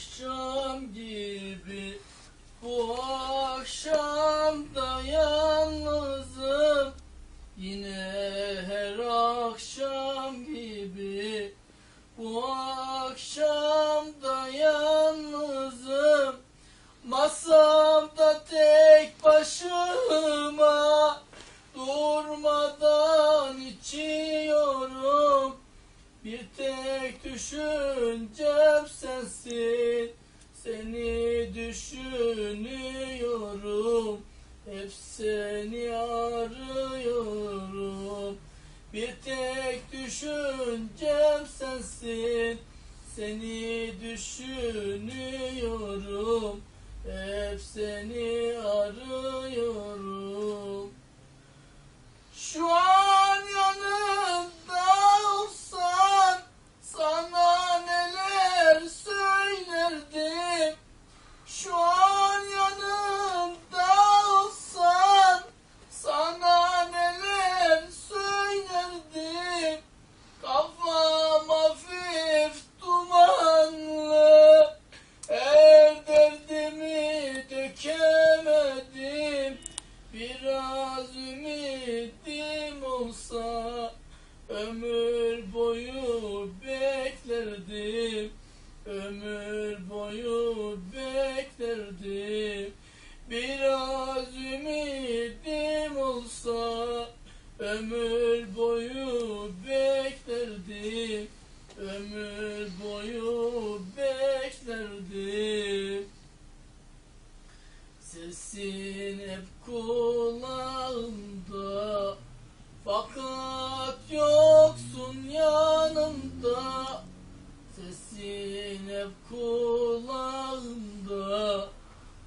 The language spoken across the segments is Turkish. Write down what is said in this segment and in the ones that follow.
akşam gibi Bu akşam da yalnızım Yine her akşam gibi Bu akşam da yalnızım Masamda tek başıma Durmadan içiyorum. Bir tek düşüncem sensin düşünüyorum. Hep seni arıyorum. Bir tek düşüncem sensin. Seni düşünüyorum. Hep seni arıyorum Biraz ümidim olsa Ömür boyu beklerdim. Ömür boyu beklerdim. Biraz ümidim olsa Ömür boyu beklerdim. Ömür boyu beklerdim Sesin hep kulağımda. Fakat yoksun yanımda. Sesin hep kulağımda.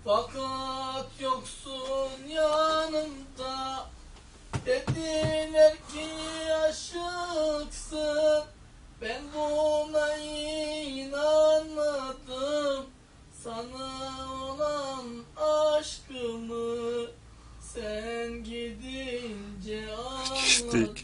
Fakat yoksun yanımda. Dediler ki aşıksın Sen gidince anladım